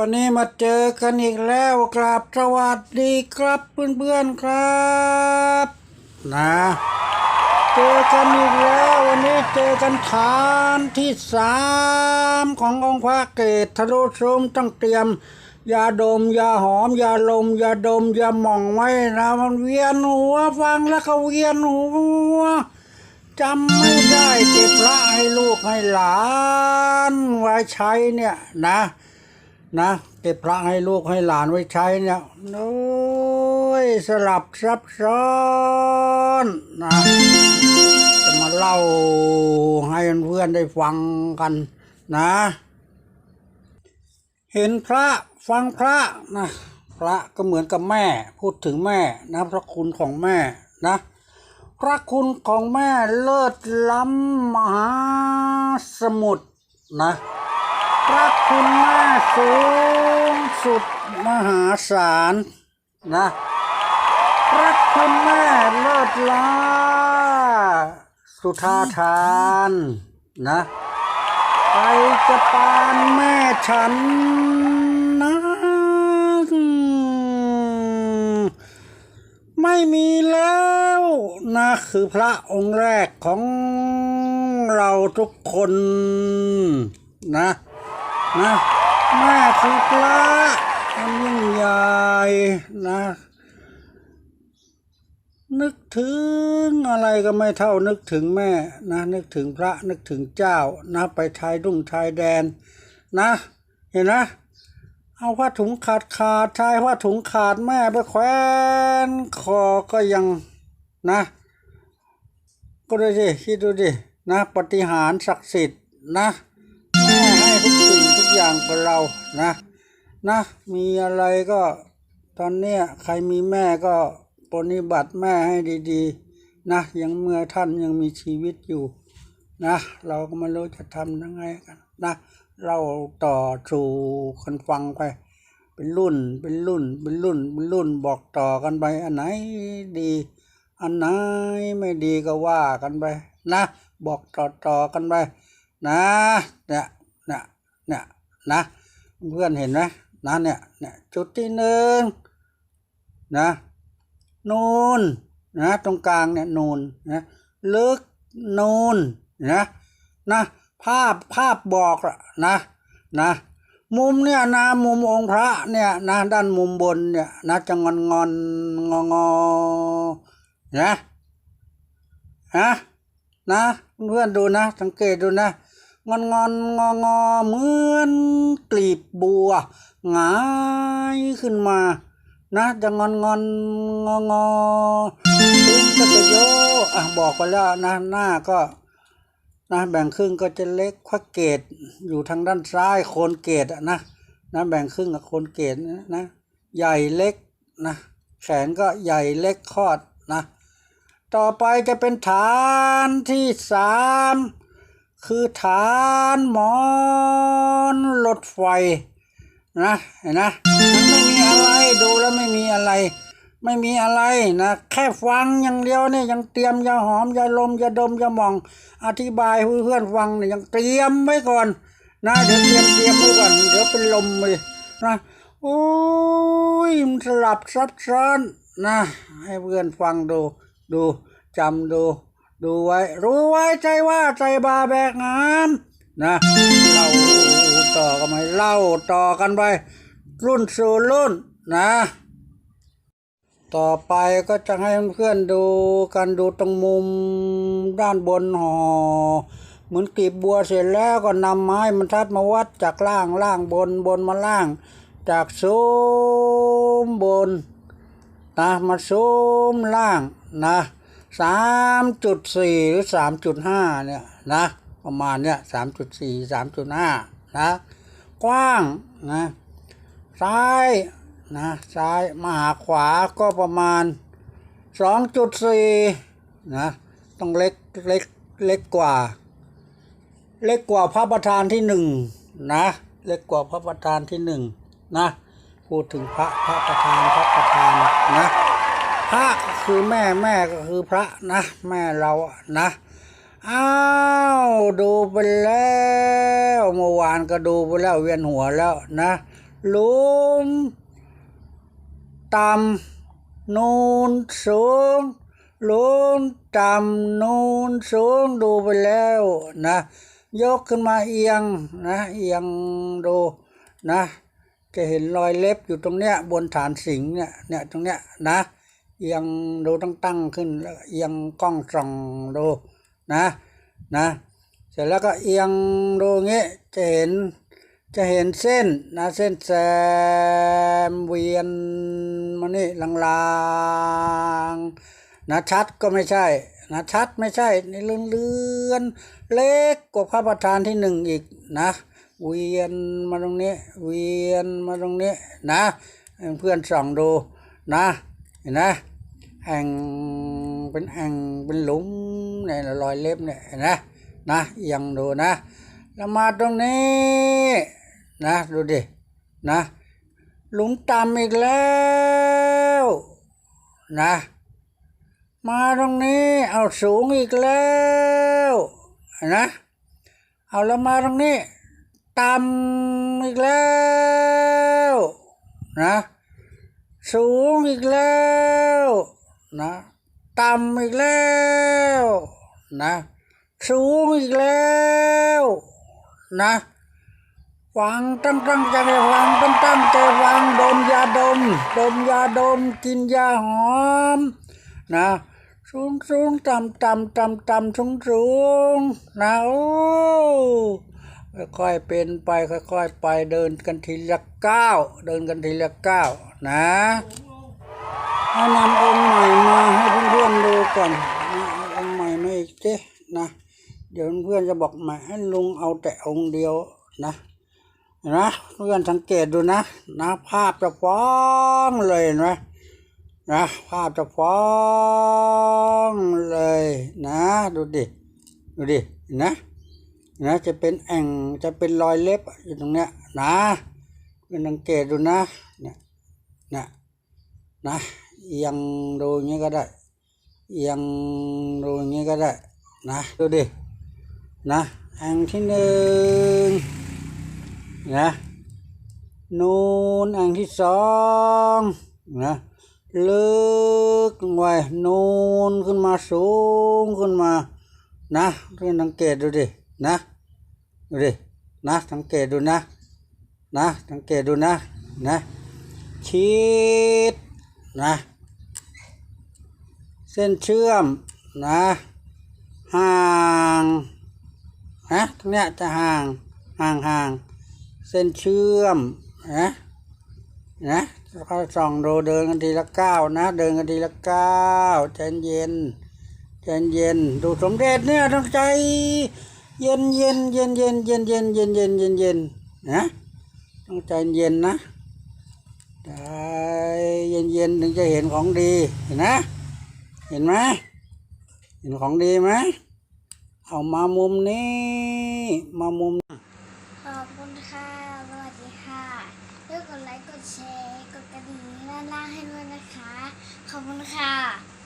วันนี้มาเจอกันอีกแล้วกราบสวัสดีครับเพื่อนๆครับนะเจอกันอีกแล้ววันนี้เจอกันฐานที่สามขององค์พระเกตทะลุซุ้มต้องเตรียมยาดมยาหอมยาลมยาดมยาหม่องไว้นะมันเวียนหัวฟังแล้วก็เวียนหัวจำไม่ได้เก็บพระให้ลูกให้หลานไว้ใช้เนี่ยนะ นะเก็บพระให้ลูกให้หลานไว้ใช้เนี่ยโอ้ยสลับซับซ้อนนะจะมาเล่าให้เพื่อนได้ฟังกันนะ เห็นพระฟังพระนะพระก็เหมือนกับแม่พูดถึงแม่นะพระคุณของแม่นะ พระคุณของแม่เลิศล้ำมหาสมุทรนะ พระคุณแม่สูงสุดมหาศาลนะพระคุณแม่เลิศล้าสุธาทานนะใครจะปานแม่ฉันนะไม่มีแล้วนะคือพระองค์แรกของเราทุกคนนะ นะแม่คือพระอันยิ่งใหญ่นะ นึกถึงอะไรก็ไม่เท่านึกถึงแม่นะ นึกถึงพระนึกถึงเจ้านะไปชายรุ่งชายแดนนะ เห็นนะเอาผ้าถุงขาดขาดชายผ้าถุงขาดแม่ไปแขวนคอก็ยังนะ ก็ดูสิคิดดูดินะ ปฏิหารศักดิ์สิทธิ์นะแม่ให้ทุกสิ่ง อย่างกับเรานะนะ มีอะไรก็ตอนเนี้ยใครมีแม่ก็ปฏิบัติแม่ให้ดีๆ นะยังเมื่อท่านยังมีชีวิตอยู่ นะ เราก็ไม่รู้จะทำยังไงกันนะเราต่อสู่คนฟังไป เป็นรุ่นเป็นรุ่น เป็นรุ่น เป็นรุ่นบอกต่อกันไป อันไหนดี อันไหนไม่ดีก็ว่ากันไป นะ บอกต่อต่อๆกันไป นะเนี่ยเนี่ยเนี่ย นะเพื่อนเห็นไหมนะเนี่ยเนี่ยจุดที่หนึ่งนะนูนนะตรงกลางเนี่ยนูนนะลึกนูนนะนะภาพภาพบอกอะนะนะมุมเนี่ยนะมุมองค์พระเนี่ยนะด้านมุมบนเนี่ยนะจะงอนงอนงองอนะนะนะเพื่อนดูนะ สังเกตดูนะ งอนงอนงองอเหมือนกลีบบัวหงายขึ้นมา นะจะงอนงอนงองอครึ่งก็จะโยอะบอกไปแล้วนะหน้าก็นะแบ่งครึ่งก็จะเล็กควักเกตอยู่ทางด้านซ้ายโคนเกตอะนะนะแบ่งครึ่งกับโคนเกตนะนะใหญ่เล็กนะแขนก็ใหญ่เล็กคอดนะ ต่อไปจะเป็นฐานที่สาม คือฐานหมอนรถไฟนะเห็นนะมันไม่มีอะไรดูแล้วไม่มีอะไร ไม่มีอะไรนะแค่ฟังอย่างเดียวเนี่ยยังเตรียมยาหอมยาลมยาดมยาหมอง อธิบายให้เพื่อนฟังเนี่ยยังเตรียมไว้ก่อนนะเดี๋ยวเตรียมเตรียมไว้ก่อนเดี๋ยวเป็นลมเลยนะโอ้ยมันสลับซับซ้อนนะให้เพื่อนฟังดูดูจำดู ดูไว้ รู้ไว้ใจว่าใจบาแบกงามนะเล่าต่อกันไปเล่าต่อกันไป รุ่นสู่รุ่นนะ ต่อไปก็จะให้เพื่อนดูกันดูตรงมุมด้านบนหอเหมือนกลีบบัวเสร็จแล้วก็นำไม้บรรทัดมาวัดจากล่างล่างบนบนมาล่าง จากซูมบนนะมาซูมล่างนะ สามจุดสี่หรือสามจุดห้าเนี่ยนะประมาณเนี้ยสามจุดสี่สามจุดห้านะกว้างนะซ้ายนะซ้ายมาหาขวาก็ประมาณสองจุดสี่นะต้องเล็กเล็กเล็กกว่า เล็กกว่าพระประธานที่หนึ่งนะเล็กกว่าพระประธานที่หนึ่งนะพูดถึงพระพระประธานพระประธานนะพระ คือแม่แม่ก็คือพระนะ แม่เรานะอ้าวดูไปแล้วเมื่อวานก็ดูไปแล้วเวียนหัวแล้วนะลุมต่ำนูนสูงลุมต่ำนูนสูงดูไปแล้วนะยกขึ้นมาเอียงนะเอียงดูนะจะเห็นรอยเล็บอยู่ตรงเนี้ยบนฐานสิงเนี่ยเนี่ยตรงเนี้ยนะ เอียงดูตั้งตั้งขึ้นแล้วเอียงกล้องส่องดูนะนะ เสร็จแล้วก็เอียงดูงี้จะเห็นจะเห็นเส้นนะเส้นแซมเวียนมานี่ลางๆนะชัดก็ไม่ใช่นะชัดไม่ใช่ในี่อนเลื่อนเล็กกว่าพระประธานที่หนึ่งอีกนะเวียนมาตรงนี้เวียนมาตรงนี้นะเพื่อนส่องดูนะ ห็นนะแองเป็นแองเป็นหลุมเนี่ยรอยเล็บเนี่ยเห็นะนะเอียงดูนะแล้วมาตรงนี้นะดูดินะหลุมต่ำอีกแล้วนะมาตรงนี้เอาสูงอีกแล้วนะเอาแล้วมาตรงนี้ต่ำอีกแล้วนะ สูงอีกแล้วนะต่ำอีกแล้วนะสูงอีกแล้วนะฟังตั้งตั้งใจฟังตั้งตั้งใจฟังดมยาดม ดมยาดมกินยาหอมนะสูงสูงต่ำต่ำต่ำต่ำสูงสูงนะโอ้ ค่อยๆเป็นไปค่อยๆไปเดินกันทีละก้าวเดินกันทีละก้าวนะเอานำองค์ใหม่มาให้เพื่อนๆดูก่อนองค์ใหม่มาอีกสินะเดี๋ยวเพื่อนจะบอกใหม่ให้ลุงเอาแต่องค์เดียวนะเห็นไหมเพื่อนสังเกตดูนะนะภาพจะฟ้องเลยหนไหมนะภาพจะฟ้องเลยนะ ดูดิดูดินะ นะจะเป็นแอ่งจะเป็นรอยเล็บอยู่ตรงเนี้ยนะเป็นสังเกตดูนะเนี่ยนะนะเอียงดูอย่างนี้ก็ได้เอียงดูอย่างนี้ก็ได้นะดูดินะแอ่งที่หนึ่งนะนูนแอ่งที่สองนะลึกลงไปนูนขึ้นมาสูงขึ้นมานะเพื่อนสังเกตดูดิ นะดูดินะสังเกตดูนะ นะสังเกตดูนะนะชิดนะเส้นเชื่อมนะห่างนะตรงเนี้ยจะห่างห่างห่างเส้นเชื่อมนะนะเขาส่องดูเดินกันทีละก้าวนะ เดินกันทีละก้าวใจเย็นใจเย็นดูสมเด็จเนี่ยต้องใจ เย็นเย็นเย็นเย็นเย็นเย็นเย็นเย็นเย็นเย็นนะต้องใจเย็นนะใจเย็นเย็นถึงจะเห็นของดีเห็นนะ เห็นไหมเห็นของดีไหมเอามามุมนี้มามุมขอบคุณค่ะสวัสดีค่ะช่วยกดไลค์กดแชร์กดกระดิ่งด้านล่างให้ด้วยนะคะขอบคุณค่ะ